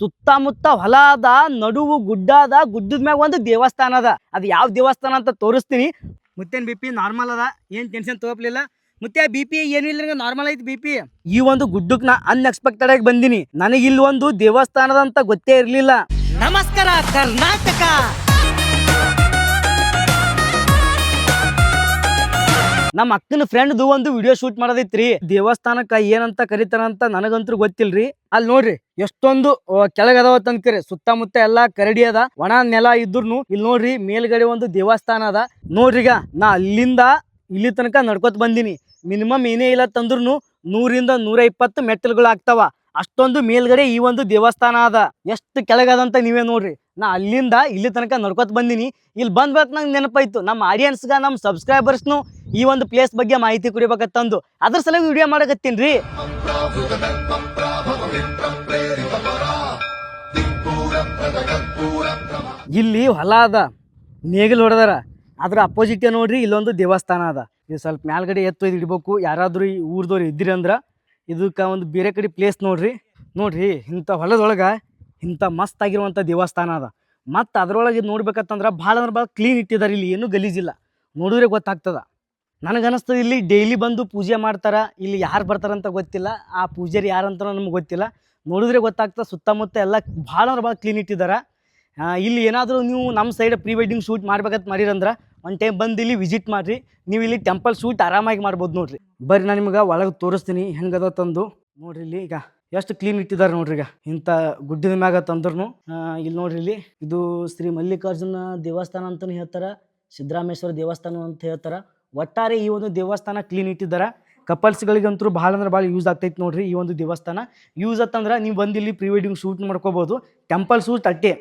ಸುತ್ತಮುತ್ತ ಹೊಲ ಅದ ನಡುವು ಗುಡ್ಡ ಅದ ಗುಡ್ಡದ ಮ್ಯಾಗ ಒಂದು ದೇವಸ್ಥಾನ ಅದ. ಅದು ಯಾವ ದೇವಸ್ಥಾನ ಅಂತ ತೋರಿಸ್ತೀನಿ. ಮುತ್ತೇನ್ ಬಿ ಪಿ ನಾರ್ಮಲ್ ಅದ, ಏನ್ ಟೆನ್ಷನ್ ತಗೋಪ್ಲಿಲ್ಲ ಮತ್ತೆ ಬಿ ಪಿ ಏನು ಇಲ್ಲ ನಾರ್ಮಲ್ ಐತಿ ಬಿ ಪಿ? ಈ ಒಂದು ಗುಡ್ಡಕ್ಕೆ ನಾ ಅನ್ಎಕ್ಸ್ಪೆಕ್ಟೆಡ್ ಆಗಿ ಬಂದಿನಿ. ನನಗೆ ಒಂದು ದೇವಸ್ಥಾನದ ಅಂತ ಗೊತ್ತೇ ಇರಲಿಲ್ಲ. ನಮಸ್ಕಾರ, ಕರ್ನಾಟಕ! ನಮ್ಮ ಅಕ್ಕನ ಫ್ರೆಂಡ್ದು ಒಂದು ವಿಡಿಯೋ ಶೂಟ್ ಮಾಡೋದೈತ್ರಿ. ದೇವಸ್ಥಾನಕ್ಕ ಏನಂತ ಕರಿತಾರಂತ ನನಗಂತೂ ಗೊತ್ತಿಲ್ರಿ. ಅಲ್ಲಿ ನೋಡ್ರಿ, ಎಷ್ಟೊಂದು ಕೆಳಗದಾವ ತನ್ಕರಿ ಸುತ್ತಮುತ್ತ ಎಲ್ಲಾ ಕರಡಿ ಅದ, ಒಣ, ನೆಲ ಇದ್ರು ಇಲ್ಲಿ ನೋಡ್ರಿ, ಮೇಲ್ಗಡೆ ಒಂದು ದೇವಸ್ಥಾನ ಅದ. ನೋಡ್ರಿಗ ನಾ ಅಲ್ಲಿಂದ ಇಲ್ಲಿ ತನಕ ನಡ್ಕೊತ ಬಂದಿನಿ. ಮಿನಿಮಮ್ ಏನೇ ಇಲ್ಲ ತಂದ್ರು ನೂರಿಂದ ನೂರ ಇಪ್ಪತ್ತು ಮೆಟ್ಟಲುಗಳು ಆಗ್ತಾವ ಅಷ್ಟೊಂದು ಮೇಲ್ಗಡೆ ಈ ಒಂದು ದೇವಸ್ಥಾನ ಅದ. ಎಷ್ಟು ಕೆಳಗದಂತ ನೀವೇ ನೋಡ್ರಿ. ನಾ ಅಲ್ಲಿಂದ ಇಲ್ಲಿ ತನಕ ನಡ್ಕೊತ ಬಂದಿನಿ. ಇಲ್ಲಿ ಬಂದ್ಬೇಕು ನಂಗೆ ನೆನಪಾಯ್ತು. ನಮ್ಮ ಆಡಿಯನ್ಸ್ಗ ನಮ್ಮ ಸಬ್ಸ್ಕ್ರೈಬರ್ಸ್ನು ಈ ಒಂದು ಪ್ಲೇಸ್ ಬಗ್ಗೆ ಮಾಹಿತಿ ಕುಡಿಬೇಕಂತಂದು ಅದ್ರ ಸಲುವಾಗಿ ವಿಡಿಯೋ ಮಾಡಕತ್ತೀನಿ ಇಲ್ಲಿ ಹೊಲ ಅದ. ನೇಗಿಲು ಹೊಡೆದಾರ. ಅದ್ರ ಅಪೋಸಿಟ್ ನೋಡ್ರಿ ಇಲ್ಲೊಂದು ದೇವಸ್ಥಾನ ಅದ. ಇದು ಸ್ವಲ್ಪ ಮ್ಯಾಲ್ಗಡೆ ಎತ್ತು ಇಡ್ಬೇಕು ಯಾರಾದ್ರೂ ಈ ಊರ್ದವ್ರು ಇದ್ದಿರಿ ಅಂದ್ರ ಇದಕ್ಕೆ ಒಂದು ಬೇರೆ ಕಡೆ ಪ್ಲೇಸ್ ನೋಡ್ರಿ. ನೋಡ್ರಿ, ಇಂಥ ಹೊಲದೊಳಗೆ ಇಂಥ ಮಸ್ತ್ ಆಗಿರುವಂಥ ದೇವಸ್ಥಾನ ಅದ. ಮತ್ತು ಅದ್ರೊಳಗೆ ನೋಡ್ಬೇಕಂತಂದ್ರೆ ಭಾಳ ಅಂದ್ರೆ ಭಾಳ ಕ್ಲೀನ್ ಇಟ್ಟಿದ್ದಾರೆ ಇಲ್ಲಿ, ಏನೂ ಗಲೀಜಿಲ್ಲ ನೋಡಿದ್ರೆ ಗೊತ್ತಾಗ್ತದ. ನನಗನ್ನಿಸ್ತದೆ ಇಲ್ಲಿ ಡೈಲಿ ಬಂದು ಪೂಜೆ ಮಾಡ್ತಾರೆ, ಇಲ್ಲಿ ಯಾರು ಬರ್ತಾರಂತ ಗೊತ್ತಿಲ್ಲ. ಆ ಪೂಜಾರಿ ಯಾರಂತ ನಮ್ಗೆ ಗೊತ್ತಿಲ್ಲ. ನೋಡಿದ್ರೆ ಗೊತ್ತಾಗ್ತದೆ ಸುತ್ತಮುತ್ತ ಎಲ್ಲ ಭಾಳ ಅಂದ್ರೆ ಭಾಳ ಕ್ಲೀನ್ ಇಟ್ಟಿದ್ದಾರೆ ಇಲ್ಲಿ ಏನಾದರೂ ನೀವು ನಮ್ಮ ಸೈಡ್ ಪ್ರೀ ವೆಡ್ಡಿಂಗ್ ಶೂಟ್ ಮಾಡ್ಬೇಕಂತ ಮಾಡಿರಂದ್ರೆ ಒಂದು ಟೈಮ್ ಬಂದು ಇಲ್ಲಿ ವಿಸಿಟ್ ಮಾಡಿರಿ. ನೀವು ಇಲ್ಲಿ ಟೆಂಪಲ್ ಸೂಟ್ ಆರಾಮಾಗಿ ಮಾಡ್ಬೋದು ನೋಡ್ರಿ. ಬರ್ರಿ ನಾನು ನಿಮ್ಗೆ ಒಳಗೆ ತೋರಿಸ್ತೀನಿ ಹೆಂಗದ ತಂದು. ನೋಡ್ರಿ ಇಲ್ಲಿ ಈಗ ಎಷ್ಟು ಕ್ಲೀನ್ ಇಟ್ಟಿದ್ದಾರೆ ನೋಡ್ರಿ ಈಗ. ಇಂಥ ಗುಡ್ಡದ ಮ್ಯಾಗ ತಂದ್ರು ಇಲ್ಲಿ ನೋಡ್ರಿ ಇಲ್ಲಿ ಇದು ಶ್ರೀ ಮಲ್ಲಿಕಾರ್ಜುನ ದೇವಸ್ಥಾನ ಅಂತಲೂ ಹೇಳ್ತಾರೆ. ಸಿದ್ದರಾಮೇಶ್ವರ ದೇವಸ್ಥಾನ ಅಂತ ಹೇಳ್ತಾರೆ. ಒಟ್ಟಾರೆ ಈ ಒಂದು ದೇವಸ್ಥಾನ ಕ್ಲೀನ್ ಇಟ್ಟಿದ್ದಾರೆ ಕಪಲ್ಸ್ಗಳಿಗಂತೂ ಭಾಳ ಅಂದ್ರೆ ಭಾಳ ಯೂಸ್ ಆಗ್ತೈತೆ ನೋಡ್ರಿ ಈ ಒಂದು ದೇವಸ್ಥಾನ. ಯೂಸ್ ಆತಂದ್ರೆ ನೀವು ಬಂದು ಇಲ್ಲಿ ಪ್ರೀ ವೆಡ್ಡಿಂಗ್ ಶೂಟ್ ಮಾಡ್ಕೋಬೋದು. ಟೆಂಪಲ್ ಶೂಟ್ ಅಟ್ಟೆ.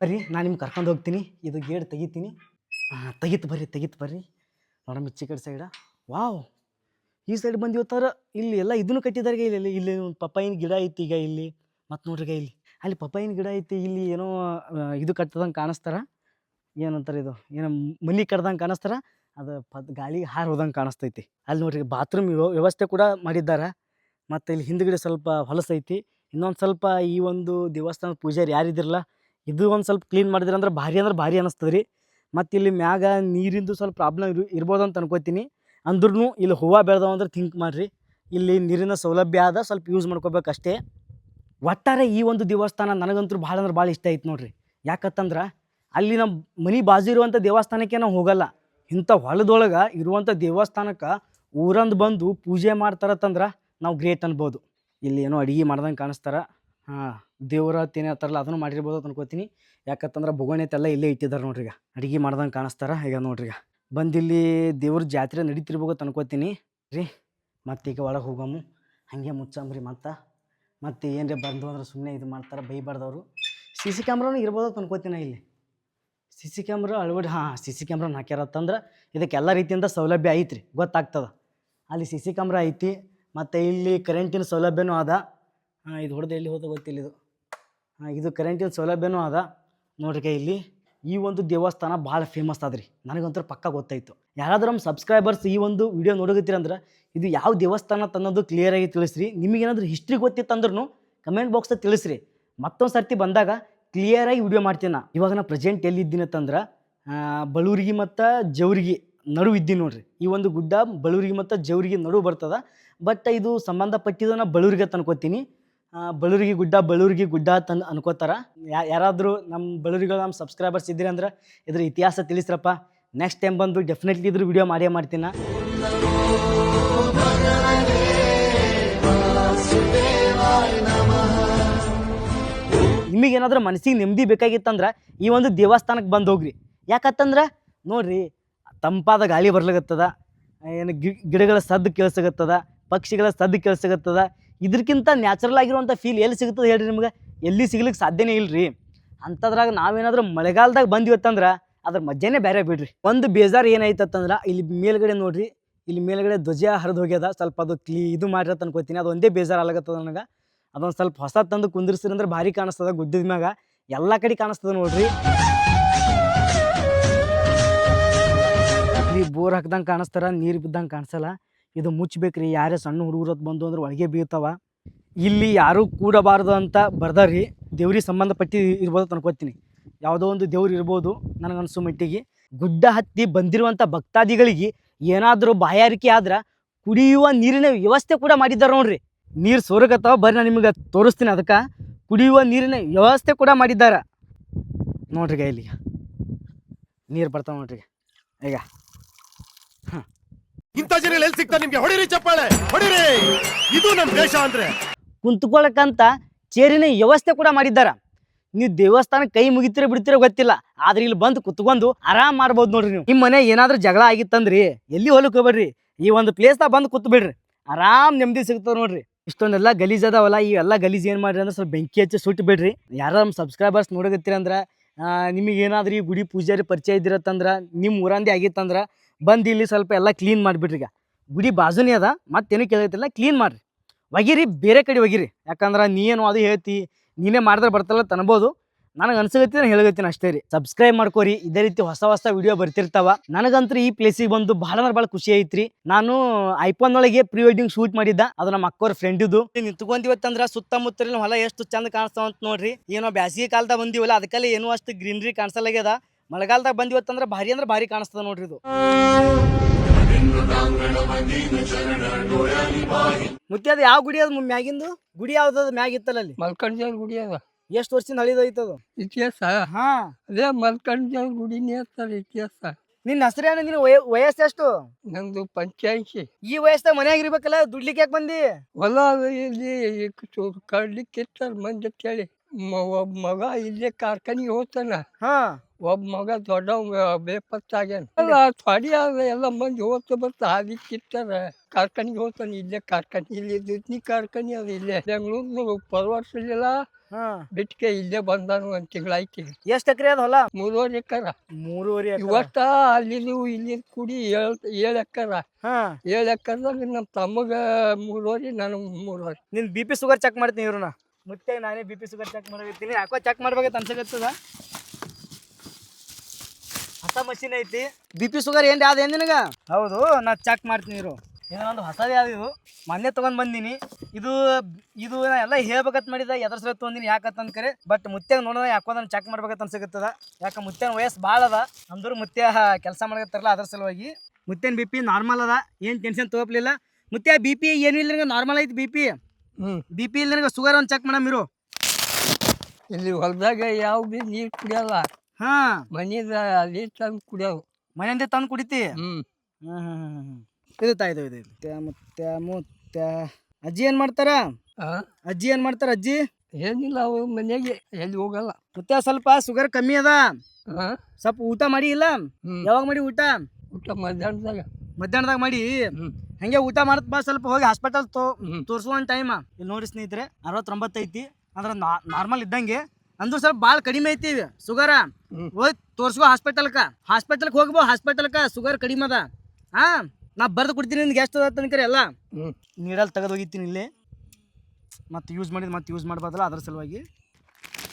ಬರ್ರಿ, ನಾನು ನಿಮ್ಗೆ ಕರ್ಕೊಂಡು ಹೋಗ್ತೀನಿ. ಇದು ಗೇಟ್ ತೆಗಿತೀನಿ. ಹಾಂ ತೆಗಿತು ಬರ್ರಿ ತೆಗಿತು ಬರ್ರಿ. ನೋಡಮ್ಮ ಈಚೆ ಕಡೆ ಸೈಡ ವಾವ್. ಈ ಸೈಡ್ ಬಂದು ಇವತ್ತಾರ, ಇಲ್ಲಿ ಎಲ್ಲ ಇದನ್ನು ಕಟ್ಟಿದ್ದಾರೆ ಇಲ್ಲಿ ಇಲ್ಲಿ ಒಂದು ಪಪ್ಪಾಯಿನ ಗಿಡ ಐತಿ ಈಗ ಇಲ್ಲಿ. ಮತ್ತು ನೋಡ್ರಿ ಇಲ್ಲಿ. ಅಲ್ಲಿ ಪಪ್ಪಾಯಿನ ಗಿಡ ಐತಿ, ಇಲ್ಲಿ ಏನೋ ಇದು ಕಟ್ಟದಂಗೆ ಕಾಣಿಸ್ತಾರ. ಏನಂತಾರೆ ಇದು, ಏನೋ ಮನೆ ಕಟ್ದಂಗೆ ಕಾಣಿಸ್ತಾರ. ಅದು ಪದ್, ಗಾಳಿ ಹಾರು ಹೋದಂಗೆ ಕಾಣಿಸ್ತೈತಿ. ಅಲ್ಲಿ ನೋಡ್ರಿ ಬಾತ್ರೂಮ್ ವ್ಯವಸ್ಥೆ ಕೂಡ ಮಾಡಿದ್ದಾರೆ. ಮತ್ತು ಇಲ್ಲಿ ಹಿಂದ್ಗಡೆ ಸ್ವಲ್ಪ ಹೊಲಸೈತಿ ಇನ್ನೊಂದು ಸ್ವಲ್ಪ ಈ ಒಂದು ದೇವಸ್ಥಾನದ ಪೂಜಾರಿ ಯಾರಿದ್ದಿರಲ್ಲ ಇದು ಒಂದು ಸ್ವಲ್ಪ ಕ್ಲೀನ್ ಮಾಡಿದ್ರೆ ಅಂದ್ರೆ ಭಾರಿ ಅಂದ್ರೆ ಭಾರಿ ಅನ್ನಿಸ್ತದೆ ರೀ ಮತ್ತು ಇಲ್ಲಿ ಮ್ಯಾಗ ನೀರಿಂದು ಸ್ವಲ್ಪ ಪ್ರಾಬ್ಲಮ್ ಇರು ಇರ್ಬೋದು ಅಂತ ಅನ್ಕೋತೀನಿ. ಅಂದ್ರೂ ಇಲ್ಲಿ ಹೂವು ಬೆಳೆದವ ಅಂದ್ರೆ ಥಿಂಕ್ ಮಾಡಿರಿ. ಇಲ್ಲಿ ನೀರಿನ ಸೌಲಭ್ಯ ಆದ ಸ್ವಲ್ಪ ಯೂಸ್ ಮಾಡ್ಕೋಬೇಕಷ್ಟೇ. ಒಟ್ಟಾರೆ ಈ ಒಂದು ದೇವಸ್ಥಾನ ನನಗಂತೂ ಭಾಳ ಅಂದ್ರೆ ಭಾಳ ಇಷ್ಟ ಆಯ್ತು ನೋಡ್ರಿ. ಯಾಕತ್ತಂದ್ರೆ ಅಲ್ಲಿ ನಮ್ಮ ಮನೆ ಬಾಜು ಇರುವಂಥ ದೇವಸ್ಥಾನಕ್ಕೆ ನಾವು ಹೋಗಲ್ಲ. ಇಂಥ ಹೊಲದೊಳಗೆ ಇರುವಂಥ ದೇವಸ್ಥಾನಕ್ಕೆ ಊರಂದು ಬಂದು ಪೂಜೆ ಮಾಡ್ತಾರತ್ತಂದ್ರೆ ನಾವು ಗ್ರೇಟ್ ಅನ್ಬೋದು. ಇಲ್ಲಿ ಏನೋ ಅಡುಗೆ ಮಾಡ್ದಂಗೆ ಕಾಣಿಸ್ತಾರ. ಹಾಂ. ದೇವರ ತೇನೆ ಅಂತಾರಲ್ಲ ಅದನ್ನು ಮಾಡಿರ್ಬೋದು ಅಂತ ಅನ್ಕೋತೀನಿ. ಯಾಕಂತಂದ್ರೆ ಬೊಗಣೆತೆಲ್ಲ ಇಲ್ಲೇ ಇಟ್ಟಿದ್ದಾರೆ ನೋಡ್ರಿ ಈಗ ಅಡುಗೆ ಮಾಡ್ದಂಗೆ ಕಾಣಿಸ್ತಾರ, ಈಗ ನೋಡ್ರಿ ಈಗ ಬಂದಿಲ್ಲಿ ದೇವ್ರ ಜಾತ್ರೆ ನಡೀತಿರ್ಬೇಕು ಅನ್ಕೋತೀನಿ. ರೀ ಈಗ ಒಳಗೆ ಹೋಗಮ್ಮು ಹಾಗೆ ಮುಚ್ಚಂಬ್ರಿ ಮತ್ತೆ. ಮತ್ತೆ ಏನ್ರಿ ಬಂದು ಅಂದ್ರೆ ಸುಮ್ಮನೆ ಇದು ಮಾಡ್ತಾರೆ, ಬೈಬಾರ್ದವರು. ಸಿ ಸಿ ಕ್ಯಾಮ್ರಾನು ಇರ್ಬೋದು ಅಂತ ಅನ್ಕೋತೀನಿ ಇಲ್ಲಿ. ಸಿ ಸಿ ಕ್ಯಾಮ್ರಾ ಅಳವಡಿ, ಹಾಂ, ಸಿ ಸಿ ಕ್ಯಾಮ್ರಾನ ಹಾಕ್ಯಾರತ್ತಂದ್ರೆ ಇದಕ್ಕೆ ಎಲ್ಲ ರೀತಿಯಿಂದ ಸೌಲಭ್ಯ ಐತ್ರಿ, ಗೊತ್ತಾಗ್ತದೆ. ಅಲ್ಲಿ ಸಿ ಸಿ ಕ್ಯಾಮ್ರಾ ಐತಿ, ಮತ್ತು ಇಲ್ಲಿ ಕರೆಂಟಿನ ಸೌಲಭ್ಯನೂ ಅದ. ಹಾಂ, ಇದು ಹೊಡೆದು ಎಲ್ಲಿ ಹೋದ ಗೊತ್ತಿಲ್ಲ ಇದು. ಹಾಂ, ಇದು ಕರೆಂಟಿನ ಸೌಲಭ್ಯನೂ ಅದ. ನೋಡ್ರಿ ಇಲ್ಲಿ. ಈ ಒಂದು ದೇವಸ್ಥಾನ ಭಾಳ ಫೇಮಸ್ ಆದ್ರಿ ನನಗಂತೂ ಪಕ್ಕ ಗೊತ್ತಾಯಿತು. ಯಾರಾದ್ರೂ ನಮ್ಮ ಸಬ್ಸ್ಕ್ರೈಬರ್ಸ್ ಈ ಒಂದು ವಿಡಿಯೋ ನೋಡಗತ್ತೀರಂದ್ರೆ ಇದು ಯಾವ ದೇವಸ್ಥಾನ ಅನ್ನೋದು ಕ್ಲಿಯರಾಗಿ ತಿಳಿಸ್ರಿ. ನಿಮಗೇನಾದ್ರೂ ಹಿಸ್ಟ್ರಿ ಗೊತ್ತಿತ್ತಂದ್ರೂ ಕಮೆಂಟ್ ಬಾಕ್ಸಲ್ಲಿ ತಿಳಿಸ್ರಿ. ಮತ್ತೊಂದು ಸರ್ತಿ ಬಂದಾಗ ಕ್ಲಿಯರಾಗಿ ವಿಡಿಯೋ ಮಾಡ್ತೀನಿ ನಾ. ಇವಾಗ ನಾ ಪ್ರೆಸೆಂಟ್ ಎಲ್ಲಿದ್ದೀನಿ ಅಂತಂದ್ರೆ ಬಳುವರಿಗೆ ಮತ್ತು ಜವರಿಗೆ ನಡುವು ಇದ್ದೀನಿ ನೋಡ್ರಿ. ಈ ಒಂದು ಗುಡ್ಡ ಬಳೂರಿಗೆ ಮತ್ತು ಜವರಿಗೆ ನಡುವು ಬರ್ತದ. ಬಟ್ ಇದು ಸಂಬಂಧಪಟ್ಟಿದ್ದು ನಾ ಬಳೂರಿಗೆ ಅಂತ ಬಳುವರಿಗೆ ಗುಡ್ಡ, ಬಳ್ಳೂರಿಗೆ ಗುಡ್ಡ ಅಂತ ಅನ್- ಅನ್ಕೋತಾರ ಯಾರಾದರೂ ನಮ್ಮ ಬಳುವರಿಗಳು ನಮ್ಮ ಸಬ್ಸ್ಕ್ರೈಬರ್ಸ್ ಇದ್ದೀರಿ ಅಂದ್ರೆ ಇದ್ರ ಇತಿಹಾಸ ತಿಳಿಸ್ರಪ್ಪ. ನೆಕ್ಸ್ಟ್ ಟೈಮ್ ಬಂದು ಡೆಫಿನೆಟ್ಲಿ ಇದ್ರ ವಿಡಿಯೋ ಮಾಡೇ ಮಾಡ್ತೀನಿ. ನಿಮಗೇನಾದ್ರೂ ಮನಸ್ಸಿಗೆ ನೆಮ್ಮದಿ ಬೇಕಾಗಿತ್ತಂದ್ರೆ ಈ ಒಂದು ದೇವಸ್ಥಾನಕ್ಕೆ ಬಂದು ಹೋಗ್ರಿ. ಯಾಕತ್ತಂದ್ರೆ ನೋಡ್ರಿ, ತಂಪಾದ ಗಾಳಿ ಬರ್ಲಾಗತ್ತದ ಏನು ಗಿಡಗಳ ಸದ್ದು ಕೇಳಿಸಗತ್ತದ ಪಕ್ಷಿಗಳ ಸದ್ದು ಕೇಳಿಸಗತ್ತದ ಇದಕ್ಕಿಂತ ನ್ಯಾಚುರಲ್ ಆಗಿರುವಂಥ ಫೀಲ್ ಎಲ್ಲಿ ಸಿಗ್ತದೆ ಹೇಳ್ರಿ ನಿಮ್ಗೆ? ಎಲ್ಲಿ ಸಿಗ್ಲಿಕ್ಕೆ ಸಾಧ್ಯನೇ ಇಲ್ರಿ. ಅಂಥದ್ರಾಗ ನಾವೇನಾದ್ರೂ ಮಳೆಗಾಲದಾಗ ಬಂದಿವತ್ತಂದ್ರೆ ಅದ್ರ ಮಧ್ಯನೇ ಬೇರೆ ಬಿಡ್ರಿ. ಒಂದು ಬೇಜಾರು ಏನಾಯ್ತಂದ್ರೆ ಇಲ್ಲಿ ಮೇಲ್ಗಡೆ ನೋಡ್ರಿ, ಇಲ್ಲಿ ಮೇಲ್ಗಡೆ ಧ್ವಜ ಹರಿದು ಹೋಗ್ಯದ, ಸ್ವಲ್ಪ ಅದು ಕ್ಲೀ ಇದು ಮಾಡಿರ ಅನ್ಕೋತೀನಿ, ಅದು ಒಂದೇ ಬೇಜಾರು ಆಗತ್ತದ ನನಗೆ. ಅದೊಂದು ಸ್ವಲ್ಪ ಹೊಸ ತಂದು ಕುಂದಿರ್ಸಿರಿ ಅಂದ್ರೆ ಭಾರಿ ಕಾಣಿಸ್ತದ ಗುಡ್ಡದ ಮ್ಯಾಗ. ಎಲ್ಲ ಕಡೆ ಕಾಣಿಸ್ತದ ನೋಡ್ರಿ. ಬೋರ್ ಹಾಕ್ದಂಗೆ ಕಾಣಿಸ್ತಾರ, ನೀರು ಬಿದ್ದಂಗೆ ಕಾಣಿಸಲ್ಲ. ಇದು ಮುಚ್ಚಬೇಕ್ರಿ ಯಾರೇ ಸಣ್ಣ ಹುಡುಗರು ಬಂದು ಅಂದ್ರೆ ಒಳಗೆ ಬೀಳ್ತಾವ. ಇಲ್ಲಿ ಯಾರೂ ಕೂಡಬಾರದು ಅಂತ ಬರ್ದಾರಿ ದೇವ್ರಿಗೆ ಸಂಬಂಧಪಟ್ಟಿ ಇರ್ಬೋದು ಅನ್ಕೋತೀನಿ. ಯಾವುದೋ ಒಂದು ದೇವ್ರು ಇರ್ಬೋದು ನನಗನ್ಸೋ ಮಟ್ಟಿಗೆ. ಗುಡ್ಡ ಹತ್ತಿ ಬಂದಿರುವಂಥ ಭಕ್ತಾದಿಗಳಿಗೆ ಏನಾದರೂ ಬಾಯಾರಿಕೆ ಆದ್ರೆ ಕುಡಿಯುವ ನೀರಿನ ವ್ಯವಸ್ಥೆ ಕೂಡ ಮಾಡಿದ್ದಾರೆ ನೋಡ್ರಿ. ನೀರು ಸೋರಕತ್ತಾವ ಬರ್ರಿ ನಾನು ನಿಮಗೆ ತೋರಿಸ್ತೀನಿ ಅದಕ್ಕೆ. ಕುಡಿಯುವ ನೀರಿನ ವ್ಯವಸ್ಥೆ ಕೂಡ ಮಾಡಿದ್ದಾರೆ. ನೋಡ್ರಿ ಈಗ ಇಲ್ಲಿ ನೀರು ಬರ್ತಾವೆ ನೋಡ್ರಿ ಈಗ. ಇಂಥ ಜನ ಎಲ್ಲಿ ಸಿಗ್ತಾರೆ ನಿಮ್ಗೆ? ಹೊಡಿರಿ ಚಪ್ಪಾಳೆ, ಹೊಡಿರಿ. ಇದು ನಮ್ ದೇಶ ಅಂದ್ರೆ. ಕುಂತ್ಕೊಳ್ಳಕ್ಕಂತ ಚೇರಿನ ವ್ಯವಸ್ಥೆ ಕೂಡ ಮಾಡಿದ್ದಾರ. ನೀವು ದೇವಸ್ಥಾನ ಕೈ ಮುಗಿತೀರ ಬಿಡ್ತೀರ ಗೊತ್ತಿಲ್ಲ. ಆದ್ರೆ ಇಲ್ಲಿ ಬಂದು ಕುತ್ಕೊಂಡು ಆರಾಮ್ ಮಾಡ್ಬೋದು ನೋಡ್ರಿ ನೀವು. ನಿಮ್ಮ ಮನೆ ಏನಾದ್ರೂ ಜಗಳ ಆಗಿತ್ತಂದ್ರಿ, ಎಲ್ಲಿ ಹೊಲಕ್ಕೆ ಹೋಗ್ಬೇಡ್ರಿ? ಈ ಒಂದು ಪ್ಲೇಸ್ದಾಗ ಬಂದು ಕೂತ್ ಬಿಡ್ರಿ. ಆರಾಮ್ ನೆಮ್ಮದಿ ಸಿಗ್ತದೆ ನೋಡ್ರಿ. ಇಷ್ಟೊಂದೆಲ್ಲ ಗಲೀಜ್ ಅದಾವಲ್ಲ, ಈ ಎಲ್ಲ ಗಲೀಜ್ ಏನು ಮಾಡ್ರಿ ಅಂದ್ರೆ ಸ್ವಲ್ಪ ಬೆಂಕಿ ಹಚ್ಚಿ ಸುಟ್ಟು ಬಿಡ್ರಿ. ಯಾರು ನಮ್ಮ ಸಬ್ಸ್ಕ್ರೈಬರ್ಸ್ ನೋಡಕತ್ತೀರ ಅಂದ್ರೆ ನಿಮಗೆ ಏನಾದ್ರೂ ಈ ಗುಡಿ ಪೂಜಾರಿ ಪರಿಚಯ ಇದ್ದಿರತ್ತಂದ್ರೆ, ನಿಮ್ಮ ಊರಂದೇ ಆಗಿತ್ತಂದ್ರೆ ಬಂದು ಇಲ್ಲಿ ಸ್ವಲ್ಪ ಎಲ್ಲ ಕ್ಲೀನ್ ಮಾಡಿಬಿಡ್ರಿ ಈಗ. ಗುಡಿ ಬಾಜುನೇ ಅದ, ಮತ್ತೇನು ಕೇಳೈತಿಲ್ಲ ಕ್ಲೀನ್ ಮಾಡ್ರಿ. ಒಗಿರಿ, ಬೇರೆ ಕಡೆ ಒಗಿರಿ. ಯಾಕಂದ್ರೆ ನೀ ಏನು ಅದು ಹೇಳ್ತಿ, ನೀನೇ ಮಾಡಿದ್ರೆ ಬರ್ತಲ್ಲ ತನ್ಬೋದು ನನಗೆ ಅನ್ಸಗತ್ತಿ ನಾನು ಹೇಳಗತ್ತೀನಿ ಅಷ್ಟೇ ರೀ. ಸಬ್ಸ್ಕ್ರೈಬ್ ಮಾಡ್ಕೋರಿ, ಇದೇ ರೀತಿ ಹೊಸ ಹೊಸ ವಿಡಿಯೋ ಬರ್ತಿರ್ತಾವ. ನನಗಂತೂ ಈ ಪ್ಲೇಸಿಗೆ ಬಂದು ಭಾಳ ಅಂದ್ರೆ ಭಾಳ ಖುಷಿ ಐತ್ರಿ. ನಾನು ಐಫೋನ್ ಒಳಗೆ ಪ್ರೀ ವೆಡ್ಡಿಂಗ್ ಶೂಟ್ ಮಾಡಿದ್ದ, ಅದು ನಮ್ಮ ಅಕ್ಕೋರ್ ಫ್ರೆಂಡ್ ಇದು ಅಂದ್ರೆ ಸುತ್ತಮುತ್ತಲಿನ ಹೊಲ ಎಷ್ಟು ಚಂದ ಕಾಣಿಸ್ತಾವ ಅಂತ ನೋಡ್ರಿ. ಏನೋ ಬ್ಯಾಸಿಗೆ ಕಾಲದ ಬಂದಿವಲ್ಲ ಅದಕ್ಕೆಲ್ಲ ಏನೋ ಅಷ್ಟು ಗ್ರೀನ್ರಿ ಕಾಣಿಸಲಾಗ್ಯದ. ಮಳೆಗಾಲದಾಗ ಬಂದಿವತ್ತಂದ್ರ ಭಾರಿ ಅಂದ್ರೆ ಭಾರಿ ಕಾಣಿಸ್ತದ ನೋಡ್ರಿ ಇದು. ಮುತ್ತಿ ಅದು ಯಾವ ಗುಡಿ ಅದು ಮ್ಯಾಗಿಂದು? ಗುಡಿ ಯಾವ್ದು ಮ್ಯಾಗ ಅಲ್ಲಿ? ಮಲ್ಕಂಜನ ಗುಡಿ ಅದ. ಎಷ್ಟು ವರ್ಷದಿಂದ ಹಳಿದೈತದು ಇತಿಹಾಸ? ಹಾ. ಅದೇ ಮಲ್ಕಂಡ ಗುಡಿನೇ ಅಂತಾರೆ ಇತಿಹಾಸ. ನಿನ್ನ ಹೆಸರೇನು ನಿನ್ನ ವಯ ವಯಸ್ಸು ಎಷ್ಟು? ನಂದು ಪಂಚಾಯಿತಿ. ಈ ವಯಸ್ಸಾಗ ಮನ್ಯಾಗ ಇರ್ಬೇಕಲ್ಲ ದುಡ್ಲಿಕ್ಕೆ ಯಾಕೆ ಬಂದಿ? ಹೊಲ ಇಲ್ಲಿ ಕಡ್ಲಿಕ್ಕೆ ಇರ್ತಾರ ಮಂದಿ ಅಂತೇಳಿ ಮಗ ಇಲ್ಲೇ ಕಾರ್ಖಾನೆಗೆ ಹೋಗ್ತಾನ. ಹಾ. ಒಬ್ಬ ಮಗ ದೊಡ್ಡ ಬೇಪತ್ತಾಗ್ಯಾನ ಅಲ್ಲ ಥೊಡಿ ಅದ ಎಲ್ಲ ಮಂದಿ ಹೋಗ್ತಾ ಬರ್ತಾ ಹಾದಿ ಇರ್ತಾರ ಕಾರ್ಖಾನಿಗೆ ಹೋಗ್ತಾನೆ ಇಲ್ಲೇ ಕಾರ್ಖಾನೆ ಇಲ್ಲಿ ದುಡ್ನಿ ಕಾರ್ಖಾನೆ ಅದ ಇಲ್ಲೇ ಬೆಂಗಳೂರು ಪರ್ವರ್ಸಲಿಲ್ಲ ಬಿಟ್ಕೆ ಇಲ್ಲೇ ಬಂದಾನು ಒಂದ್ ತಿಂಗಳಾಯ್ತಿ ಎಷ್ಟ್ ಎಷ್ಟು ಎಕರೆ ಅದ ಹೊಲ? ಮೂರುವರೆ ಎಕರ. ಮೂರುವರೆ ಇವತ್ತ ಅಲ್ಲಿ ಇಲ್ಲಿ ಕುಡಿ ಏಳ್ ಏಳು ಎಕರ. ಏಳ್ ಏಳು ಎಕರ್ದಾಗ ನಮ್ಮ ತಮ್ಮಗ ಮೂರುವರೆ ನನಗೆ ಮೂರುವರೆ. ನಿನ್ ಬಿ ಪಿ ಶುಗರ್ ಚೆಕ್ ಮಾಡ್ತೀನಿ ಇವ್ರನ್ನ. ಮತ್ತೆ ನಾನೇ ಬಿ ಪಿ ಶುಗರ್ ಚೆಕ್ ಮಾಡ್ತೀನಿ ಯಾಕೋ ಚೆಕ್ ಮಾಡ್ಬೇಕಂತ ಅನ್ಸಕತ್ತದ. ಹೊಸ ಮಷಿನ್ ಐತಿ. ಬಿ ಪಿ ಶುಗರ್ ಏನ್ ಯಾವ್ದು ಏನ್ ನಿನಗ? ಹೌದು ನಾ ಚೆಕ್ ಮಾಡ್ತೀನಿ ಇರು. ಏನೊಂದು ಹೊಸದೇ ಯಾವ್ದು ಇದು? ಮೊನ್ನೆ ತಗೊಂಡ್ ಬಂದೀನಿ. ಇದು ಇದು ನಾ ಎಲ್ಲ ಹೇಳ್ಬೇಕಂತ ಮಾಡಿದ ಎದ್ರ ಸಲ ತೊಗೊಂದಿನಿ ಯಾಕಂತ ಕರೆ ಬಟ್ ಮುತ್ಯಾಗ ನೋಡೋಣ ಯಾಕೋ ನಾನು ಚೆಕ್ ಮಾಡ್ಬೇಕಂತ ಅನ್ಸಕತ್ತದ. ಯಾಕೆ ಮುತ್ಯನ ವಯಸ್ಸು ಭಾಳ ಅದ. ಅಂದ್ರು ಮುತ್ಯ ಕೆಲಸ ಮಾಡಕತ್ತಾರಲ್ಲ ಅದ್ರ ಸಲುವಾಗಿ. ಮುತ್ಯನ ಬಿ ಪಿ ನಾರ್ಮಲ್ ಅದ. ಏನು ಟೆನ್ಷನ್ ತಗೋಪ್ಲಿಲ್ಲ ಮುತ್ಯ ಬಿ ಪಿ ಏನು ಇಲ್ಲ ನಾರ್ಮಲ್ ಐತಿ ಬಿ ಪಿ ಹ್ಞೂ ಬಿ ಪಿ ಇಲ್ಲ ಶುಗರ್ ಒಂದು ಚೆಕ್ ಮಾಡಮ್ ಇರು ಇಲ್ಲಿ ಹೊಲದಾಗ ಯಾವ ಬಿ ನೀರು ಕುಡಿಯಲ್ಲ. ಹಾ. ಮನೆದ ಅಲ್ಲಿ ತಂದು ಕುಡಿಯವು. ಮನೆಯಿಂದ ತಂದು ಕುಡಿತಿ? ಹ್ಮ್. ಹ್ಮ್ ಹ್ಮ್ ಹ್ಮ್. ಇದು ತಾಯ್ದು ಇದು ಇದು. ತ್ಯ ಮುತ್ಯ ಮುತ್ಯ ಅಜ್ಜಿ ಏನ್ ಮಾಡ್ತಾರ? ಅಜ್ಜಿ ಏನ್ ಮಾಡ್ತಾರ ಅಜ್ಜಿ? ಏನಿಲ್ಲ ಅವು ಮನೆಗೆ ಎಲ್ಲಿ ಹೋಗಲ್ಲ. ಮುತ್ಯ ಸ್ವಲ್ಪ ಶುಗರ್ ಕಮ್ಮಿ ಅದ. ಸ್ವಲ್ಪ ಊಟ ಮಾಡಿ ಇಲ್ಲ? ಯಾವಾಗ ಮಾಡಿ ಊಟ? ಊಟ ಮಧ್ಯಾಹ್ನದಾಗ. ಮಧ್ಯಾಹ್ನದಾಗ ಮಾಡಿ? ಹಂಗೆ ಊಟ ಮಾಡತ್ ಬಾ ಸ್ವಲ್ಪ ಹೋಗಿ ಹಾಸ್ಪಿಟಲ್ ತೋ ಹ್ಞೂ ತೋರಿಸುವಂತ ಟೈಮ್ ಇಲ್ಲಿ ನೋಡಿ ಸ್ನೇಹಿತರೆ ಅರವತ್ತೊಂಬತ್ತು ಐತಿ ಅಂದ್ರೆ ನಾರ್ಮಲ್ ಇದ್ದಂಗೆ. ಅಂದ್ರೂ ಸ್ವಲ್ಪ ಭಾಳ ಕಡಿಮೆ ಐತಿ ಶುಗರ ಹೋಗಿ ತೋರ್ಸ್ಕೋ ಹಾಸ್ಪಿಟಲ್ಕ ಹಾಸ್ಪಿಟಲ್ಗೆ ಹೋಗ್ಬೋ ಹಾಸ್ಪಿಟಲ್ಕ ಶುಗರ್ ಕಡಿಮೆ ಅದ. ಹಾ? ನಾ ಬರ್ದು ಕೊಡ್ತೀನಿ ನಿಮ್ಗೆ ಎಷ್ಟು ಅದ ತನಕ ಎಲ್ಲ. ನೀಡಲ್ಲಿ ನೀರಲ್ಲಿ ತೆಗೆದು ಹೋಗಿತ್ತೀನಿ ಇಲ್ಲಿ. ಮತ್ತೆ ಯೂಸ್ ಮಾಡಿದ್ ಮತ್ತೆ ಯೂಸ್ ಮಾಡ್ಬೋದಲ್ಲ ಅದ್ರ ಸಲುವಾಗಿ.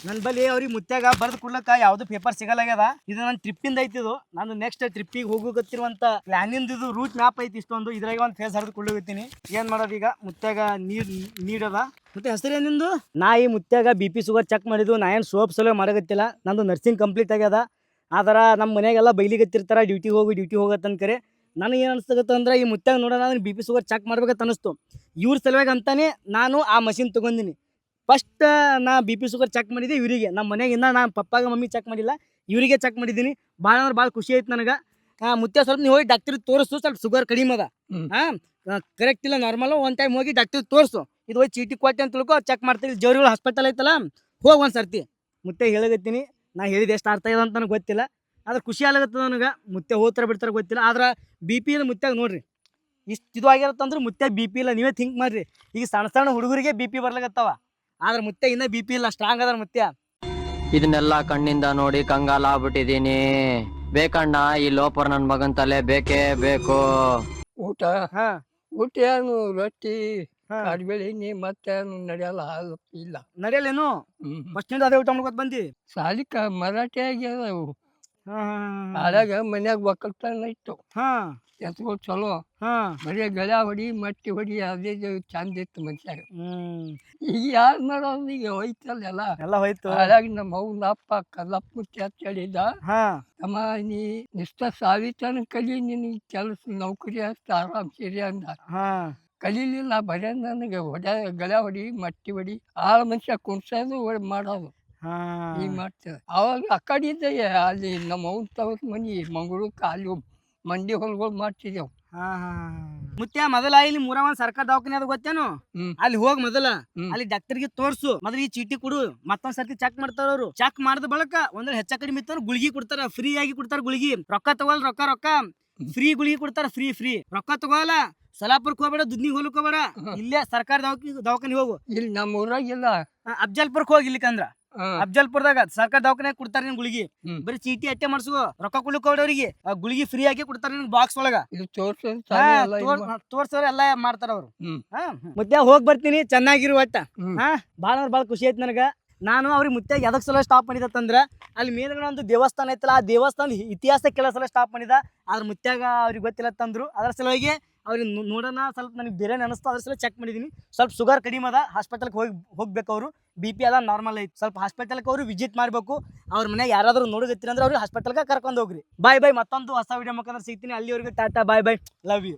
ನನ್ನ ಬಳಿ ಅವ್ರಿಗೆ ಮುತ್ಯಾಗ ಬರ್ದು ಕೊಡ್ಲಕ್ಕ ಯಾವ್ದು ಪೇಪರ್ ಸಿಗಲಾಗ್ಯದ. ಇದು ನನ್ನ ಟ್ರಿಪ್ಪಿಂದ ಐತಿ ಇದು. ನಾನು ನೆಕ್ಸ್ಟ್ ಟ್ರಿಪ್ಪಿಗೆ ಹೋಗೋಕತ್ತಿರುವಂತ ಪ್ಲಾನಿಂದ ಇದು ರೂಟ್ ಮ್ಯಾಪ್ ಐತಿ ಇಷ್ಟೊಂದು. ಇದ್ರಾಗ ಒಂದು ಫೇಸ್ ಹರಿದು ಕೊಳ್ಳೋಗತ್ತೀನಿ ಏನ್ ಮಾಡೋದು ಈಗ? ಮುತ್ಯಾಗ ನೀರ್ ನೀಡದ. ಮತ್ತೆ ಹೆಸರು ಏನಿಂದು ನಾ ಈ ಮುತ್ಯಾಗ ಬಿ ಪಿ ಶುಗರ್ ಚೆಕ್ ಮಾಡಿದ್ದು. ನಾ ಏನು ಸೋಪ್ ಸಲೋ ಮಾಡಕತ್ತಿಲ್ಲ. ನಂದು ನರ್ಸಿಂಗ್ ಕಂಪ್ಲೀಟ್ ಆಗ್ಯದ. ಆದ್ರ ನಮ್ಮ ಮನೆಗೆಲ್ಲ ಬೈಲಿಗತ್ತಿರ್ತಾರ ಡ್ಯೂಟಿಗೆ ಹೋಗಿ ಡ್ಯೂಟಿ ಹೋಗತ್ತನ್ಕರೆ ನನಗೆ ಏನು ಅನಿಸ್ತಗತ್ತ ಅಂದ್ರೆ ಈ ಮುತ್ಯಾಗ ನೋಡೋಣ ಬಿ ಪಿ ಶುಗರ್ ಚೆಕ್ ಮಾಡ್ಬೇಕಂತ ಅನಿಸ್ತು. ಇವ್ರ ಸಲುವಾಗಿ ಅಂತಾನೆ ನಾನು ಆ ಮಷಿನ್ ತೊಗೊಂಡಿನಿ. ಫಸ್ಟ್ ನಾ ಬಿ ಪಿ ಶುಗರ್ ಚೆಕ್ ಮಾಡಿದ್ದೆ ಇವರಿಗೆ. ನಮ್ಮ ಮನೆಗೆ ಇನ್ನ ನಾ ಪಪ್ಪಾಗ ಮಮ್ಮಿ ಚೆಕ್ ಮಾಡಿಲ್ಲ. ಇವರಿಗೆ ಚೆಕ್ ಮಾಡಿದ್ದೀನಿ. ಭಾಳ ಅಂದ್ರೆ ಭಾಳ ಖುಷಿ ಆಯ್ತು ನನಗೆ. ಮುತ್ಯ ಸ್ವಲ್ಪ ನೀವು ಹೋಗಿ ಡಾಕ್ಟ್ರಿಗೆ ತೋರಿಸು ಸ್ವಲ್ಪ ಶುಗರ್ ಕಡಿಮೆ ಅದ. ಹಾಂ ಕರೆಕ್ಟ್ ಇಲ್ಲ ನಾರ್ಮಲ್ ಒಂದು ಟೈಮ್ ಹೋಗಿ ಡಾಕ್ಟರ್ ತೋರಿಸು. ಇದು ಹೋಗಿ ಚೀಟಿ ಕೊಟ್ಟೆ ಅಂತ ತಿಳ್ಕೊ ಚೆಕ್ ಮಾಡ್ತೀವಿ ಜೋರಿಗಳು ಹಾಸ್ಪಿಟಲ್ ಐತಲ್ಲ ಹೋಗಿ ಒಂದು ಸರ್ತಿ. ಮುತ್ತೆ ಹೇಳಗತ್ತೀನಿ ನಾ ಹೇಳಿದೆ ಎಷ್ಟು ಅರ್ಥ ಇದೆ ಅಂತ ನನಗೆ ಗೊತ್ತಿಲ್ಲ. ಆದ್ರೆ ಖುಷಿ ಆಗ್ಲತ್ತದ ನನಗೆ. ಮುತ್ತೆ ಹೋಗ್ತಾರ ಬಿಡ್ತಾರೆ ಗೊತ್ತಿಲ್ಲ. ಆದ್ರೆ ಬಿ ಪಿ ಇಲ್ಲ ಮುತ್ಯಾಗ ನೋಡ್ರಿ. ಇಷ್ಟು ಇದು ಆಗಿರತ್ತಂದ್ರೆ ಮುತ್ತೆ ಬಿ ಪಿ ಇಲ್ಲ. ನೀವೇ ಥಿಂಕ್ ಮಾಡ್ರಿ. ಈಗ ಸಣ್ಣ ಸಣ್ಣ ಹುಡುಗರಿಗೆ ಬಿ ಪಿ ಬರ್ಲಾಗತ್ತವ ಆದ್ರೆ ಮುತ್ತೆ ಇನ್ನ ಬಿ ಪಿ ಇಲ್ಲ ಸ್ಟ್ರಾಂಗ್ ಅದಾರ ಮುತ್ಯ ಇದನ್ನೆಲ್ಲ ಕಣ್ಣಿಂದ ನೋಡಿ ಕಂಗಾಲ ಆಗ್ಬಿಟ್ಟಿದೀನಿ ಬೇಕಣ್ಣ ಈ ಲೋಪರ್ ನನ್ ಮಗನ್ ತಲೆ ಬೇಕೇ ಬೇಕು. ಊಟ? ಹಾ. ಊಟ ಏನು ರೊಟ್ಟಿ ಹಾ. ಕಡ್ಬೇಳಿ ನೀ ಮತ್ತೆ ಏನು ನಡೆಯಲ್ಲ ಹಾಲು ಇಲ್ಲ ನಡೆಯಲ್ಲೇನು ಬಸ್ ಫಸ್ಟ್ ಅದೇ ಊಟ ಮಾಡ್ಕೊತ ಬಂದಿ? ಸಾಲಿಕ ಮರಾಠಿ ಆಗ್ಯಾವ ಅವು. ಆದಾಗ ಮನ್ಯಾಗ ಒಕ್ಕಲ್ತನ ಇತ್ತು. ಎತ್ಗಳು ಚಲೋ. ಬರೀ ಗಳ ಹೊಡಿ ಮಟ್ಟಿ ಹೊಡಿ ಅದೇ ಚಂದ ಇತ್ತು ಮನುಷ್ಯಾಗ. ಈಗ ಯಾರು ಮಾಡೋದು? ಈಗ ಹೋಯ್ತಲ್ಲ ಎಲ್ಲ. ಎಲ್ಲ ಹೋಯ್ತು. ಹಾಗಾಗಿ ನಮ್ಮ ಅವ್ನ ಅಪ್ಪ ಕಲ್ಲಪ್ಪ ಅಂತ ಹೇಳಿದ್ದ ಹಾ. ಅಮ್ಮ ನೀ ನಿಷ್ಠ ಸಾವಿತನ ಕಲಿ ನಿನಗೆ ಕೆಲಸ ನೌಕರಿ ಅಷ್ಟು ಆರಾಮ್ ಸೇರಿ ಅಂದ. ಕಲೀಲಿಲ್ಲ ಬರೇ ನನಗೆ ಹೊಡ ಗಳ ಹೊಡಿ ಮಟ್ಟಿ ಹೊಡಿ ಆಳ ಮನುಷ್ಯ ಕುಣ್ಸೋದು ಮಾಡೋದು. ಹಾ. ಈಗ ಮಾಡ್ತೇವೆ ಅವಾಗ ಆ ಕಡೆ ಇದ್ದೆ ಅಲ್ಲಿ ನಮ್ಮ ಅವ್ರ ತವ್ರ ಮನಿ ಮಂಗಳೂರಕ್ಕೆ ಅಲ್ಲಿ ಮಂಡಿ ಹೊಲಗಳು ಮಾಡ್ತಿದ್ದೆವು. ಮುತ್ಯ ಮೊದಲ ಇಲ್ಲಿ ಮೂರ ಒಂದ್ ಸರ್ಕಾರ ದವಾಖಾನೆ ಅದ ಗೊತ್ತೇನು. ಅಲ್ಲಿ ಹೋಗ್ ಮೊದಲ. ಅಲ್ಲಿ ಡಾಕ್ಟರ್ಗೆ ತೋರ್ಸು. ಮೊದಲ ಈ ಚೀಟಿ ಕೊಡು ಮತ್ತೊಂದ್ ಸರ್ತಿ ಚೆಕ್ ಮಾಡ್ತಾರ ಅವ್ರು. ಚೆಕ್ ಮಾಡಿದ ಬಳಕ ಒಂದ್ರ ಹೆಚ್ಚ ಕಡಿಮೆ ಇತ್ತು ಗುಳಿಗೆ ಕೊಡ್ತಾರ ಫ್ರೀ ಆಗಿ ಕೊಡ್ತಾರ ಗುಳಿಗೆ. ರೊಕ್ಕ ತಗೋಲ್ ರೊಕ್ಕ ರೊಕ್ಕ. ಫ್ರೀ ಗುಳಿಗೆ ಕೊಡ್ತಾರ ಫ್ರೀ ಫ್ರೀ ರೊಕ್ಕ ತಗೋಲ್ಲ ಸಲಾಪುರಕ್ಕೆ ಹೋಗ್ಬೇಡ ದುದ್ನಿ ಹೋಗ್ಲಿಕ್ ಹೋಗ್ಬೇಡ. ಇಲ್ಲೇ ಸರ್ಕಾರ ದವಾಖಾನೆ ಹೋಗು. ಇಲ್ಲಿ ನಮ್ಮ ಊರಾಗಿಲ್ಲ ಆ, ಅಫ್ಜಲ್ಪುರ್ಕ್ ಹೋಗಿ ಇಲ್ಲಿಕಂದ್ರ. ಅಫ್ಜಲ್ಪುರ್ದಾಗ ಸರ್ಕಾರ ದವಾಖಾನೆ ಕೊಡ್ತಾರ ನಿನ್ ಗುಳಿಗೆ. ಬರೀ ಚೀಟಿ ಅಟ್ಟೆ ಮಾಡ್ಸು ರೊಕ್ಕ ಕುಳಿ ಕೊಡೋರಿಗೆ. ಅವ್ರಿಗೆ ಆ ಗುಳಿಗೆ ಫ್ರೀ ಆಗಿ ಕೊಡ್ತಾರ ನಿನ್ ಬಾಕ್ಸ್ ಒಳಗ. ಎಲ್ಲ ತೋರ್ಸೋರ್ ಎಲ್ಲ ಮಾಡ್ತಾರ ಅವ್ರು. ಮುದ್ದೆ ಹೋಗ್ ಬರ್ತೀನಿ ಚೆನ್ನಾಗಿರು ಒಟ್ಟ. ಬಾಳ ಹಾ ಬಾಳ ಅಂದ್ರೆ ಖುಷಿ ಆಯ್ತು ನನಗ. ನಾನು ಅವ್ರಿಗೆ ಮುತ್ಯ ಎದಕ್ ಸಲ ಸ್ಟಾಪ್ ಮಾಡಿದತ್ತಂದ್ರ ಅಲ್ಲಿ ಮೇಲ್ಗಡೆ ಒಂದು ದೇವಸ್ಥಾನ ಐತಲ್ಲ ಆ ದೇವಸ್ಥಾನದ ಇತಿಹಾಸ ಕೆಲ ಸಲ ಸ್ಟಾಪ್ ಮಾಡಿದ. ಅದ್ರ ಮುತ್ಯಾಗ ಅವ್ರಿಗೆ ಗೊತ್ತಿಲ್ಲ ತಂದ್ರು ಅದ್ರ ಸಲುವಾಗಿ ಅವ್ರಿಗೆ ನೋಡೋಣ ಸ್ವಲ್ಪ ನನಗೆ ಬೇರೆ ಅನಿಸ್ತು ಅದ್ರ ಸಲ ಚೆಕ್ ಮಾಡಿದೀನಿ. ಸ್ವಲ್ಪ ಶುಗರ್ ಕಡಿಮೆ ಅದ ಹಾಸ್ಪಿಟಲ್ಗೆ ಹೋಗಿ ಹೋಗ್ಬೇಕು ಅವರು. ಬಿ ಪಿ ಎಲ್ಲ ನಾರ್ಮಲ್ ಐತಿ. ಸ್ವಲ್ಪ ಹಾಸ್ಪಿಟಲ್ಗೆ ಅವರು ವಿಸಿಟ್ ಮಾಡಬೇಕು. ಅವ್ರ ಮನೆ ಯಾರಾದರೂ ನೋಡಗತ್ತೀರಿ ಅಂದ್ರೆ ಅವ್ರಿಗೆ ಹಾಸ್ಪಿಟಲ್ಗೆ ಕರ್ಕೊಂಡು ಹೋಗ್ರಿ. ಬಾಯ್ ಬಾಯ್ ಮತ್ತೊಂದು ಹೊಸ ವಿಡಿಯೋ ಮುಖಾಂತರ ಸಿಗ್ತೀನಿ. ಅಲ್ಲಿವರೆಗೆ ಟಾಟಾ ಬಾಯ್ ಬಾಯ್ ಲವ್ ಯು